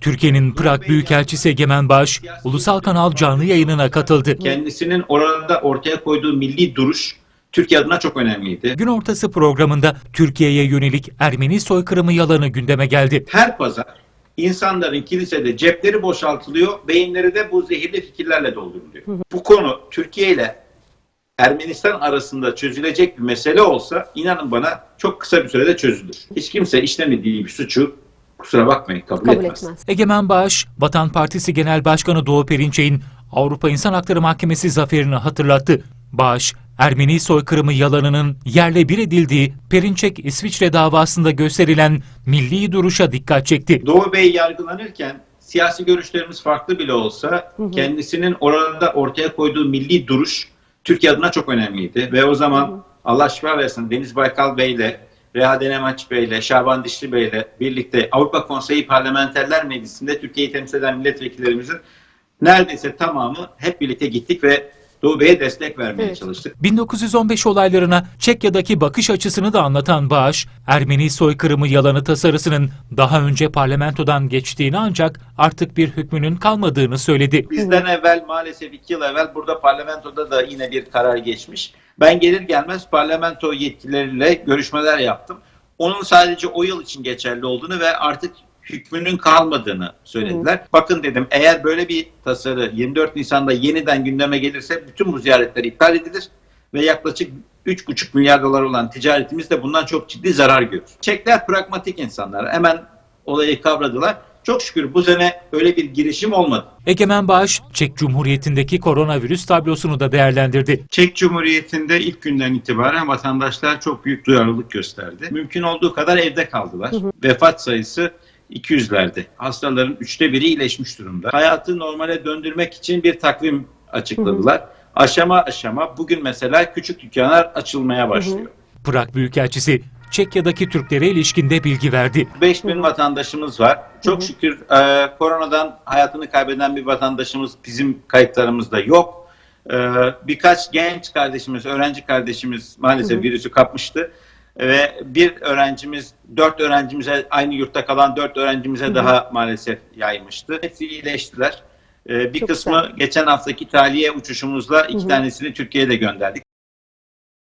Türkiye'nin Prag Büyükelçisi Egemen Bağış, ulusal kanal canlı yayınına katıldı. Kendisinin orada ortaya koyduğu milli duruş Türkiye adına çok önemliydi. Gün ortası programında Türkiye'ye yönelik Ermeni soykırımı yalanı gündeme geldi. Her pazar insanların kilisede cepleri boşaltılıyor, beyinleri de bu zehirli fikirlerle dolduruluyor. Bu konu Türkiye ile Ermenistan arasında çözülecek bir mesele olsa inanın bana çok kısa bir sürede çözülür. Hiç kimse işlemediği bir suçu kusura bakmayın kabul, Kabul etmez. etmez. Egemen Bağış, Vatan Partisi Genel Başkanı Doğu Perinçek'in Avrupa İnsan Hakları Mahkemesi zaferini hatırlattı. Bağış, Ermeni soykırımı yalanının yerle bir edildiği Perinçek İsviçre davasında gösterilen milli duruşa dikkat çekti. Doğu Bey yargılanırken siyasi görüşlerimiz farklı bile olsa kendisinin orada ortaya koyduğu milli duruş Türkiye adına çok önemliydi. Ve o zaman Allah şifa versin Deniz Baykal Bey'le, Reha Denemaç Bey'le, Şaban Dişli Bey'le birlikte Avrupa Konseyi Parlamenterler Meclisi'nde Türkiye'yi temsil eden milletvekillerimizin neredeyse tamamı hep birlikte gittik ve Doğu Bey'e destek vermeye Evet. çalıştık. 1915 olaylarına Çekya'daki bakış açısını da anlatan Bağış, Ermeni soykırımı yalanı tasarısının daha önce parlamentodan geçtiğini ancak artık bir hükmünün kalmadığını söyledi. Bizden evvel maalesef iki yıl evvel burada parlamentoda da yine bir karar geçmiş. Ben gelir gelmez parlamento yetkilileriyle görüşmeler yaptım. Onun sadece o yıl için geçerli olduğunu ve artık hükmünün kalmadığını söylediler. Bakın dedim eğer böyle bir tasarı 24 Nisan'da yeniden gündeme gelirse bütün bu ziyaretler iptal edilir ve yaklaşık 3,5 milyar dolar olan ticaretimiz de bundan çok ciddi zarar görür. Çekler pragmatik insanlar. Hemen olayı kavradılar. Çok şükür bu sene öyle bir girişim olmadı. Egemen Bağış, Çek Cumhuriyeti'ndeki koronavirüs tablosunu da değerlendirdi. Çek Cumhuriyeti'nde ilk günden itibaren vatandaşlar çok büyük duyarlılık gösterdi. Mümkün olduğu kadar evde kaldılar. Vefat sayısı 200'lerde. Hastaların üçte biri iyileşmiş durumda. Hayatı normale döndürmek için bir takvim açıkladılar. Aşama aşama bugün mesela küçük dükkanlar açılmaya başlıyor. Prag Büyükelçisi, Çekya'daki Türklere ilişkinde bilgi verdi. 5000 vatandaşımız var. Çok şükür e, koronadan hayatını kaybeden bir vatandaşımız bizim kayıtlarımızda yok. E, birkaç genç kardeşimiz, öğrenci kardeşimiz maalesef virüsü kapmıştı. Ve bir öğrencimiz, dört öğrencimize, aynı yurtta kalan dört öğrencimize daha maalesef yaymıştı. Hepsi iyileştiler. E, bir Çok kısmı güzel. geçen haftaki tahliye uçuşumuzla iki tanesini Türkiye'ye de gönderdik.